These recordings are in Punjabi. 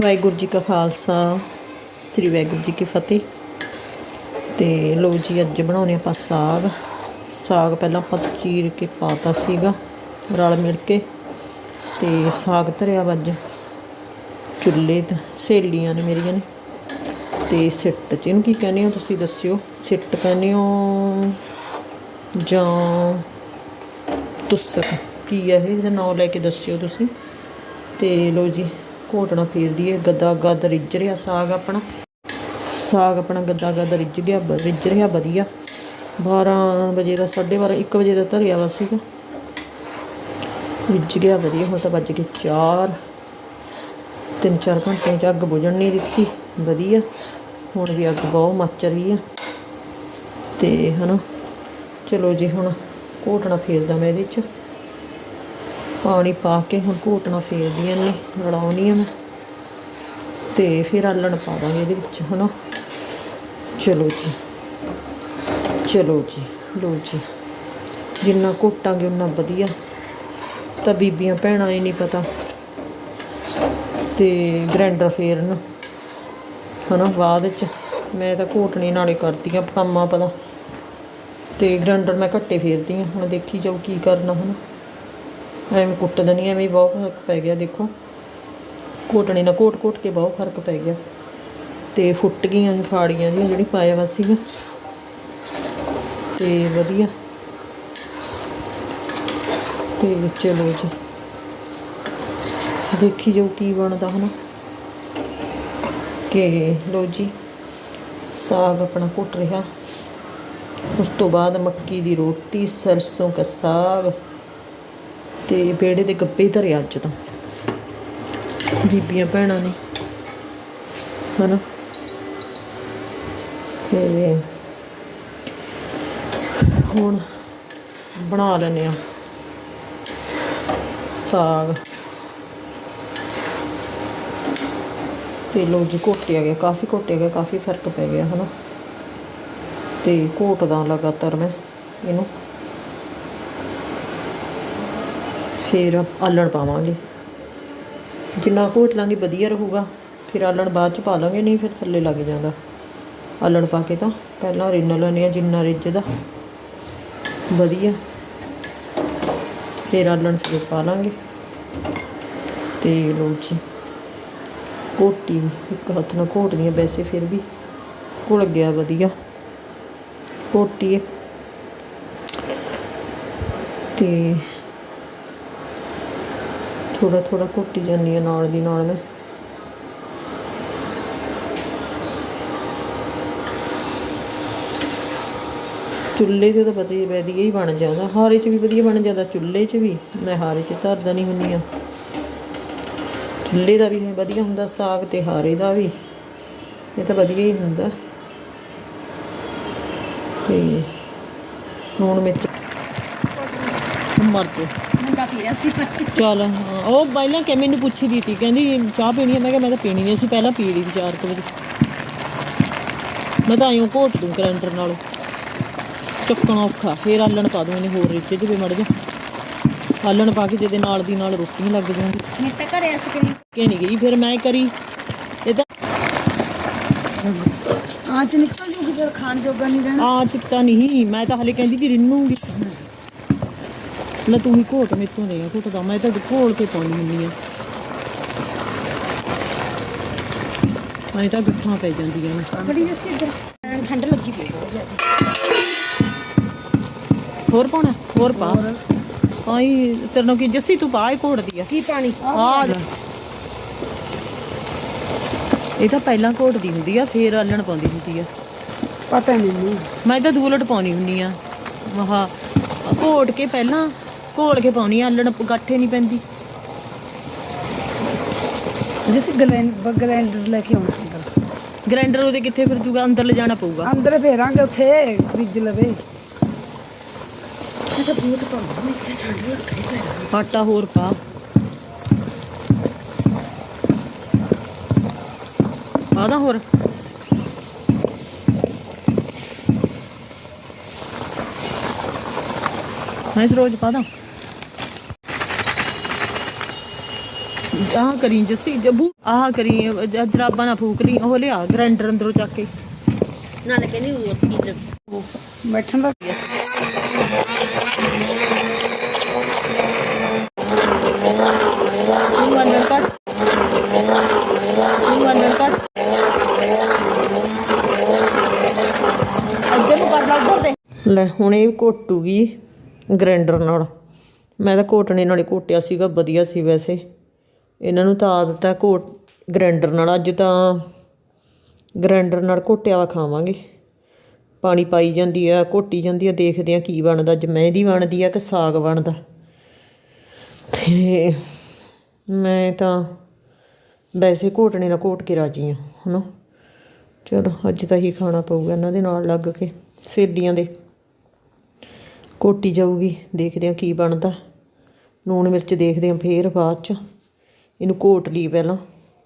ਵਾਹਿਗੁਰੂ ਜੀ ਕਾ ਖਾਲਸਾ, ਸ੍ਰੀ ਵਾਹਿਗੁਰੂ ਜੀ ਕੀ ਫਤਿਹ। ਤੇ ਲੋ ਜੀ, ਅੱਜ ਬਣਾਉਣੇ ਆਪਾਂ ਸਾਗ। ਸਾਗ ਪਹਿਲਾਂ ਆਪਾਂ ਚੀਰ ਕੇ ਪਾਤਾ ਸੀਗਾ, ਰਲ ਮਿਲ ਕੇ। ਤੇ ਸਾਗ ਧਰਿਆ ਵਾ ਅੱਜ। ਚੁੱਲ੍ਹੇ ਤੇ, ਸਹੇਲੀਆਂ ਨੇ ਮੇਰੀਆਂ ਨੇ। ਤੇ ਸਿੱਟ ਚ, ਇਹਨੂੰ ਕੀ ਕਹਿੰਦੇ ਹੋ ਤੁਸੀਂ ਦੱਸਿਓ? ਸਿੱਟ ਕਹਿੰਦੇ ਹੋ ਜਾਂ ਤੁਸਕ? ਕੀ ਹੈ ਇਹਦਾ ਨਾਮ ਲੈ ਕੇ ਦੱਸਿਓ ਤੁਸੀਂ। ਤੇ ਲੋ ਜੀ ਘੋਟਣਾ ਫੇਰ ਦਈਏ ਗੱਦਾ ਗੱਦ ਰਿੱਝ ਰਿਹਾ ਸਾਗ ਆਪਣਾ। ਸਾਗ ਆਪਣਾ ਗੱਦਾ ਗੱਦ ਰਿੱਝ ਗਿਆ ਰਿੱਝ ਰਿਹਾ ਵਧੀਆ। 12 ਵਜੇ ਦਾ 12:30 1 ਵਜੇ ਦਾ ਧਰਿਆ ਵਾ ਸੀਗਾ। ਰਿੱਝ ਗਿਆ ਵਧੀਆ, ਹੁਣ ਤਾਂ ਵੱਜ ਕੇ 4 ਤਿੰਨ ਚਾਰ ਘੰਟੇ ਚ ਅੱਗ ਬੁਝਣ ਨਹੀਂ ਦਿੱਤੀ, ਵਧੀਆ। ਹੁਣ ਵੀ ਅੱਗ ਬਹੁਤ ਮੱਚ ਰਹੀ ਆ। ਤੇ ਹਨਾ, ਚਲੋ ਜੀ ਹੁਣ ਘੋਟਣਾ ਫੇਰਦਾ ਮੈਂ ਇਹਦੇ ਚ। ਪਾਣੀ ਪਾ ਕੇ ਹੁਣ ਘੋਟਣਾ ਫੇਰਦੀਆਂ ਨੇ, ਰਲਾਉਣੀਆਂ ਨੇ। ਤੇ ਫਿਰ ਆਲਣ ਪਾ ਦਾਂਗੇ ਇਹਦੇ ਵਿੱਚ, ਹਨਾ? ਚਲੋ ਜੀ। ਚਲੋ ਜੀ ਲੋ ਜੀ। ਜਿੰਨਾ ਘੋਟਾਂਗੇ ਉਨਾ ਵਧੀਆ। ਤਾਂ ਬੀਬੀਆਂ ਭੈਣਾਂ ਇਹ ਨਹੀਂ ਪਤਾ। ਤੇ ਗ੍ਰੈਂਡਰ ਫੇਰਨ, ਹਨਾ, ਬਾਅਦ ਚ ਮੈਂ ਤਾਂ ਘੋਟਣੀ ਨਾਲੇ ਕਰਦੀ ਆ ਕੰਮਾਂ ਪਤਾ ਤੇ ਗ੍ਰੈਂਡਰ ਮੈਂ ਘੱਟੇ ਫੇਰਦੀ ਆ। ਹੁਣ ਦੇਖੀ ਜਾਓ ਕੀ ਕਰਨਾ, ਹਨਾ? ਐਵੇਂ ਕੁੱਟ ਦਣੀ, ਐਵੇਂ ਹੀ ਬਹੁਤ ਫ਼ਰਕ ਪੈ ਗਿਆ, ਦੇਖੋ। ਘੋਟਣੇ ਨਾਲ ਘੋਟ ਘੋਟ ਕੇ ਬਹੁਤ ਫ਼ਰਕ ਪੈ ਗਿਆ। ਤੇ ਫੁੱਟ ਗਈਆਂ ਫਾੜੀਆਂ ਜੀ, ਜਿਹੜੀ ਪਾਇਆ ਵਾ ਸੀਗਾ। ਤੇ ਵਧੀਆ। ਤੇ ਚਲੋ ਜੀ। ਦੇਖੀ ਜਾਓ ਕੀ ਬਣਦਾ, ਹਨਾ। ਕਿ ਲੋ ਜੀ, ਸਾਗ ਆਪਣਾ ਘੁੱਟ ਰਿਹਾ। ਉਸ ਤੋਂ ਬਾਅਦ ਮੱਕੀ ਦੀ ਰੋਟੀ, ਸਰਸੋਂ ਦਾ ਸਾਗ। ਤੇ ਬੇੜੇ ਦੇ ਗੱਪੇ ਧਰੇ ਅੱਜ ਤਾਂ। ਬੀਬੀਆਂ ਭੈਣਾਂ ਨੇ। ਹਨਾ? ਤੇ ਹੁਣ ਬਣਾ ਲੈਨੇ ਆ ਸਾਗ। ਤੇ ਲੋ ਜੀ ਘੋਟਿਆ ਗਿਆ ਕਾਫੀ ਘੋਟਿਆ ਗਿਆ ਕਾਫੀ ਫ਼ਰਕ ਪੈ ਗਿਆ, ਹਨਾ? ਤੇ ਘੋਟਦਾ ਲਗਾਤਾਰ ਮੈਂ ਇਹਨੂੰ। ਫਿਰ ਆਲਣ ਪਾਵਾਂਗੇ। ਜਿੰਨਾ ਘੋਟ ਲਾਂਗੇ ਵਧੀਆ ਰਹੂਗਾ, ਫਿਰ ਆਲਣ ਬਾਅਦ ਚ ਪਾ ਲਾਂਗੇ, ਨਹੀਂ ਫਿਰ ਥੱਲੇ ਲੱਗ ਜਾਂਦਾ। ਆਲਣ ਪਾ ਕੇ ਤਾਂ ਪਹਿਲਾਂ ਰਿੰਨ ਲੈਣੇ ਆ ਜਿੰਨਾ ਰਿੱਝਦਾ। ਵਧੀਆ। ਫਿਰ ਆਲਣ ਫਿਰ ਪਾ ਲਾਂਗੇ। ਤੇ ਲੋ ਜੀ ਕੋਟੀ ਇੱਕ ਹੱਥ ਨਾਲ ਘੋਟਣੀ ਆ ਵੈਸੇ ਫਿਰ ਵੀ। ਘੁਲ ਗਿਆ ਵਧੀਆ। ਕੋਟੀ ਤੇ ਥੋੜਾ ਥੋੜਾ ਘੁੱਟੀ ਜਾਂਦੀ ਆ ਨਾਲ ਦੀ ਨਾਲ। ਮੈਂ ਚੁੱਲ੍ਹੇ ਤੇ ਤਾਂ ਪਤਾ ਹੀ ਵਧੀਆ ਹੀ ਬਣ ਜਾਂਦਾ। ਹਾਰੇ 'ਚ ਵੀ ਵਧੀਆ ਬਣ ਜਾਂਦਾ, ਚੁੱਲ੍ਹੇ 'ਚ ਵੀ। ਮੈਂ ਹਾਰੇ 'ਚ ਧਰਦਾ ਨਹੀਂ ਹੁੰਦੀ ਆ। ਚੁੱਲ੍ਹੇ ਦਾ ਵੀ ਵਧੀਆ ਹੁੰਦਾ, ਸਾਗ ਤੇ ਹਾਰੇ ਦਾ ਵੀ। ਇਹ ਤਾਂ ਵਧੀਆ ਹੀ ਹੁੰਦਾ। ਤੇ ਲੂਣ ਮਿਰਚ ਮਰ ਤੇ ਮੁੰਡਾ ਪੀ ਰਿਹਾ ਸੀ। ਚੱਲ ਹਾਂ, ਉਹ ਪਹਿਲਾਂ ਕਿ ਮੈਨੂੰ ਪੁੱਛੀ ਸੀ ਕਹਿੰਦੀ ਚਾਹ ਪੀਣੀ ਹੈ ਮੈਂ ਕਿਹਾ ਮੈਂ ਤਾਂ ਪੀਣੀ ਨਹੀਂ ਸੀ ਪਹਿਲਾਂ ਪੀ ਲਈ 4 ਵਜੇ ਮੈਂ ਤਾਂ ਆਇਓ ਘੋਟ ਦੂੰ ਗ੍ਰਾਈਂਡਰ ਨਾਲ। ਚੱਕਣਾ ਔਖਾ ਫੇਰ ਆਲਣ ਪਾ ਦੂੰ ਇਹਨੇ ਹੋਰ ਰਿੱਤੇ ਜਿਵੇਂ ਮੜ ਜਾ ਆਲਣ ਪਾ ਕੇ ਜਿਹਦੇ ਨਾਲ ਦੀ ਨਾਲ ਰੋਟੀ ਲੱਗ ਜਾਂਦੀ। ਮੈਂ ਤਾਂ ਘਰੇ ਅਸ ਕਰੀ ਕਿ ਨਹੀਂ ਗਈ ਫਿਰ ਮੈਂ ਕਰੀ। ਇਹ ਤਾਂ ਆਂਚ ਨਿਕਲ ਜੂਗੀ ਜਦ ਖਾਣ ਜੋਗਾ ਨਹੀਂ ਰਹਿਣਾ। ਆ ਚਿੱਟਾ ਨਹੀਂ ਮੈਂ ਤਾਂ ਹਲੇ ਕਹਿੰਦੀ ਕਿ ਰਿੰਨੂਗੀ। ਲੈ ਤੂੰ ਹੀ ਘੋਟ ਮੇਤੋਂ ਦੇ ਘੋਟਦਾ ਮੈਂ ਤਾਂ ਘੋਲ ਕੇ ਪਾਉਣੀ ਹੁੰਦੀ ਆ। ਮੈਂ ਤਾਂ ਗੱਠਾਂ ਪੈ ਜਾਂਦੀਆਂ ਨੇ। ਬੜੀ ਅੱਛੀ ਇੱਧਰ। ਠੰਡ ਲੱਗੀ ਪਈ। ਬਹੁਤ ਜ਼ਿਆਦਾ ਹੋਰ ਪਾਉਣਾ? ਹੋਰ ਪਾ। ਆਈ ਤੇਰੇ ਨਾਲ ਕੀ ਜੱਸੀ ਤੂੰ ਪਾ ਹੀ ਘੋੜਦੀ ਆ। ਕੀ ਪਾਣੀ? ਆ। ਇਹ ਤਾਂ ਪਹਿਲਾਂ ਘੋਟਦੀ ਹੁੰਦੀ ਆ ਫੇਰ ਆਲਣ ਪਾਉਂਦੀ ਹੁੰਦੀ ਆ। ਪਤਾ ਮੈਨੂੰ ਮੈਂ ਤਾਂ ਦੂਲਟ ਪਾਉਣੀ ਹੁੰਨੀ ਆ। ਮਹਾ ਘੋਟ ਕੇ ਪਹਿਲਾਂ ਘੋਲ ਕੇ ਪਾਉਣੀ ਆ ਆਲਣ ਗੱਠੇ ਨਹੀਂ ਪੈਂਦੀ। ਜਿਸ ਗ੍ਰੈਂਡਰ ਲੈ ਕੇ ਆਉਣਾ ਅੰਦਰ। ਗ੍ਰਾਈਂਡਰ ਉਹਦੇ ਕਿੱਥੇ ਫਿਰ ਜੂਗਾ? ਅੰਦਰ ਲਿਜਾਣਾ ਪਊਗਾ। ਅੰਦਰ ਫੇਰਾਂਗੇ ਉੱਥੇ ਫ੍ਰਿਜ ਲਵੇ। ਇਹ ਤਾਂ ਬਹੁਤ ਪਾਉਂਦਾ ਮੈਂ ਇੱਥੇ ਠੰਡ ਲੱਗ ਰਹੀ ਹੈ ਆਟਾ ਹੋਰ ਪਾ। ਆਦਾ ਹੋਰ? ਮੈਂ ਇਸ ਰੋਜ਼ ਪਾ ਆਹ ਕਰੀ ਜੱਸੀ ਜੱਬੂ ਆਹ ਕਰੀ ਜ- ਜਰਾਬਾਂ ਨਾ ਫੂਕ ਲਈ ਉਹ ਲਿਆ ਗ੍ਰਾਈਂਡਰ ਅੰਦਰੋਂ ਚੱਕ ਕੇ। ਨਾਲੇ ਕਹਿੰਦੀ ਉਹ ਕੀ ਬੈਠਣ ਦਾ ਤੂੰ ਮੰਨਣ ਕੱਟ ਤੂੰ ਮੰਨਣ ਕੱਟ ਅੱਗੇ ਨੂੰ ਕਰ ਲਾ ਉੱਧਰ ਦੇ। ਲੈ ਹੁਣ ਇਹ ਘੋਟੂਗੀ ਗ੍ਰਾਈਂਡਰ ਨਾਲ। ਮੈਂ ਤਾਂ ਘੋਟਣੇ ਨਾਲ ਹੀ ਘੋਟਿਆ ਸੀਗਾ ਵਧੀਆ ਸੀ ਵੈਸੇ। ਇਹਨਾਂ ਨੂੰ ਤਾਂ ਆਦਤ ਹੈ ਘੋਟ ਗਰੈਂਡਰ ਨਾਲ, ਅੱਜ ਤਾਂ ਗਰੈਂਡਰ ਨਾਲ ਘੋਟਿਆ ਵਾ ਖਾਵਾਂਗੇ। ਪਾਣੀ ਪਾਈ ਜਾਂਦੀ ਆ, ਘੋਟੀ ਜਾਂਦੀ ਆ, ਦੇਖਦੇ ਆ ਕੀ ਬਣਦਾ, ਅੱਜ ਮਹਿੰਦੀ ਬਣਦੀ ਆ ਕਿ ਸਾਗ ਬਣਦਾ। ਤੇ ਮੈਂ ਤਾਂ ਵੈਸੇ ਘੋਟਣੇ ਨਾਲ ਘੋਟ ਕੇ ਰਾਜੀ ਹਾਂ ਹਨਾ। ਚਲੋ, ਅੱਜ ਤਾਂ ਹੀ ਖਾਣਾ ਪਊਗਾ ਇਹਨਾਂ ਦੇ ਨਾਲ ਲੱਗ ਕੇ, ਸੇਲੀਆਂ ਦੇ। ਘੋਟੀ ਜਾਊਗੀ, ਦੇਖਦੇ ਹਾਂ ਕੀ ਬਣਦਾ। ਲੂਣ ਮਿਰਚ ਦੇਖਦੇ ਹਾਂ ਫੇਰ ਬਾਅਦ ਚ। ਇਹਨੂੰ ਘੋਟ ਲਈ ਪਹਿਲਾਂ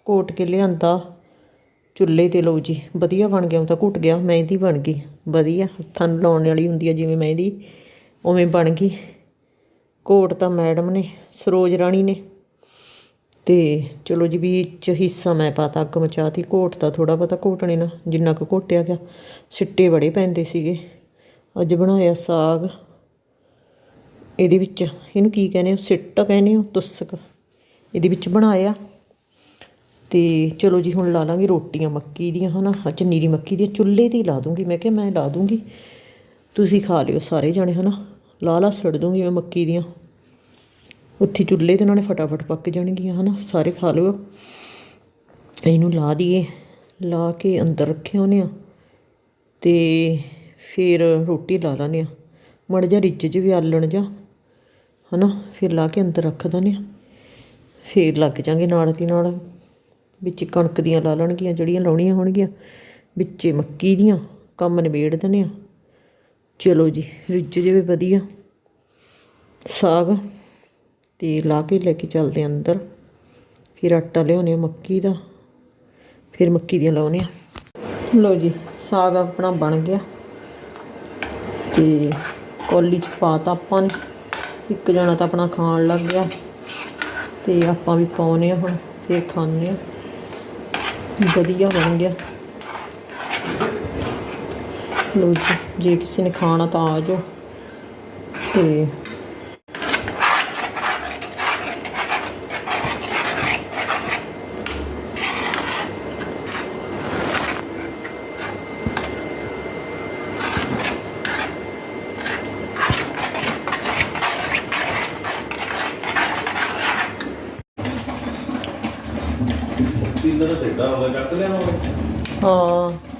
ਘੋਟ ਕੇ ਲਿਆਂਦਾ। ਚੁੱਲ੍ਹੇ ਤੇ ਲਓ ਜੀ, ਵਧੀਆ ਬਣ ਗਿਆ, ਉਹ ਤਾਂ ਘੁੱਟ ਗਿਆ, ਮਹਿੰਦੀ ਬਣ ਗਈ। ਵਧੀਆ, ਹੱਥਾਂ ਨੂੰ ਲਾਉਣ ਵਾਲੀ ਹੁੰਦੀ ਆ ਜਿਵੇਂ ਮਹਿੰਦੀ, ਉਵੇਂ ਬਣ ਗਈ। ਘੋਟ ਤਾਂ ਮੈਡਮ ਨੇ, ਸਰੋਜ ਰਾਣੀ ਨੇ। ਤੇ ਚਲੋ ਜੀ, ਵਿੱਚ ਹਿੱਸਾ ਮੈਂ ਪਾਤਾ, ਅੱਗ ਮਚਾਤੀ। ਘੋਟ ਤਾਂ ਥੋੜਾ ਬਹੁਤਾ ਘੋਟਣੇ ਨਾ ਜਿੰਨਾ ਕੁ ਘੋਟਿਆ ਗਿਆ। ਸਿੱਟੇ ਬੜੇ ਪੈਂਦੇ ਸੀਗੇ। ਅੱਜ ਬਣਾਇਆ ਸਾਗ। ਇਹਦੇ ਵਿੱਚ, ਇਹਨੂੰ ਕੀ ਕਹਿੰਦੇ ਹੋ? ਸਿੱਟ ਕਹਿੰਦੇ ਹੋ? ਤੁਸਕ। ਇਹਦੇ ਵਿੱਚ ਬਣਾਇਆ। ਤੇ ਚਲੋ ਜੀ, ਹੁਣ ਲਾ ਲਾਂਗੇ ਰੋਟੀਆਂ ਮੱਕੀ ਦੀਆਂ, ਹਨਾ? ਚੰਨੀ ਦੀ ਮੱਕੀ ਦੀਆਂ, ਚੁੱਲ੍ਹੇ ਤੇ ਲਾ ਦੂੰਗੀ। ਮੈਂ ਕਿਹਾ ਮੈਂ ਲਾ ਦੂੰਗੀ। ਤੁਸੀਂ ਖਾ ਲਿਓ ਸਾਰੇ ਜਾਣੇ, ਹਨਾ? ਲਾ ਲਾ ਛੱਡ ਦੂੰਗੀ ਮੈਂ ਮੱਕੀ ਦੀਆਂ। ਉੱਥੇ ਚੁੱਲ੍ਹੇ ਤੇ ਨਾਲੇ ਫਟਾਫਟ ਪੱਕ ਜਾਣਗੀਆਂ, ਹਨਾ? ਸਾਰੇ ਖਾ ਲਿਓ। ਇਹਨੂੰ ਲਾ ਦਈਏ। ਲਾ ਕੇ ਅੰਦਰ ਰੱਖਿਆ ਉਹਨੇ ਆ। ਤੇ ਫਿਰ ਰੋਟੀ ਲਾ ਲਾਂਗੇ ਆ। ਮੜ ਜਾ ਰਿੱਚ ਚ ਵੀ ਆਲਣ ਜਾ ਹਨਾ? ਫਿਰ ਲਾ ਕੇ ਅੰਦਰ ਰੱਖ ਦਿੰਦੇ ਆ। ਫਿਰ ਲੱਗ ਜਾਾਂਗੇ ਨਾਲ ਦੀ ਨਾਲ। ਵਿੱਚ ਕਣਕ ਦੀਆਂ ਲਾ ਲੈਣਗੀਆਂ, ਜਿਹੜੀਆਂ ਲਾਉਣੀਆਂ ਹੋਣਗੀਆਂ। ਵਿੱਚੇ ਮੱਕੀ ਦੀਆਂ, ਕੰਮ ਨਿਬੇੜ ਦਿੰਦੇ ਆ। ਚਲੋ ਜੀ ਰਿੱਝ ਜਾਵੇ ਵਧੀਆ। ਸਾਗ ਤੇ ਲਾ ਕੇ ਲੈ ਕੇ ਚੱਲਦੇ ਆ ਅੰਦਰ। ਫਿਰ ਆਟਾ ਲਿਆਉਂਦੇ ਆ ਮੱਕੀ ਦਾ। ਫਿਰ ਮੱਕੀ ਦੀਆਂ ਲਾਉਂਦੇ ਆ। ਲੋ ਜੀ, ਸਾਗ ਆਪਣਾ ਬਣ ਗਿਆ। ਤੇ ਕੌਲੀ ਚ ਪਾਤਾ ਆਪਾਂ ਨੇ। ਇੱਕ ਜਣਾ ਤਾਂ ਆਪਣਾ ਖਾਣ ਲੱਗ ਗਿਆ। ਤੇ ਆਪਾਂ ਵੀ ਪਾਉਨੇ ਆ ਹੁਣ, ਫਿਰ ਖਾਣੇ ਆ। ਵਧੀਆ ਬਣ ਗਿਆ। ਲੋ ਜੀ, ਜੇ ਕਿਸੇ ਨੇ ਖਾਣਾ ਤਾਂ ਆ ਜਾਓ। ਤੇ ਪੀਲਰ ਤੇ ਦਾ ਹੋਗਾ ਚੱਕ ਲਿਆ ਹੋਵੇ ਹਾਂ।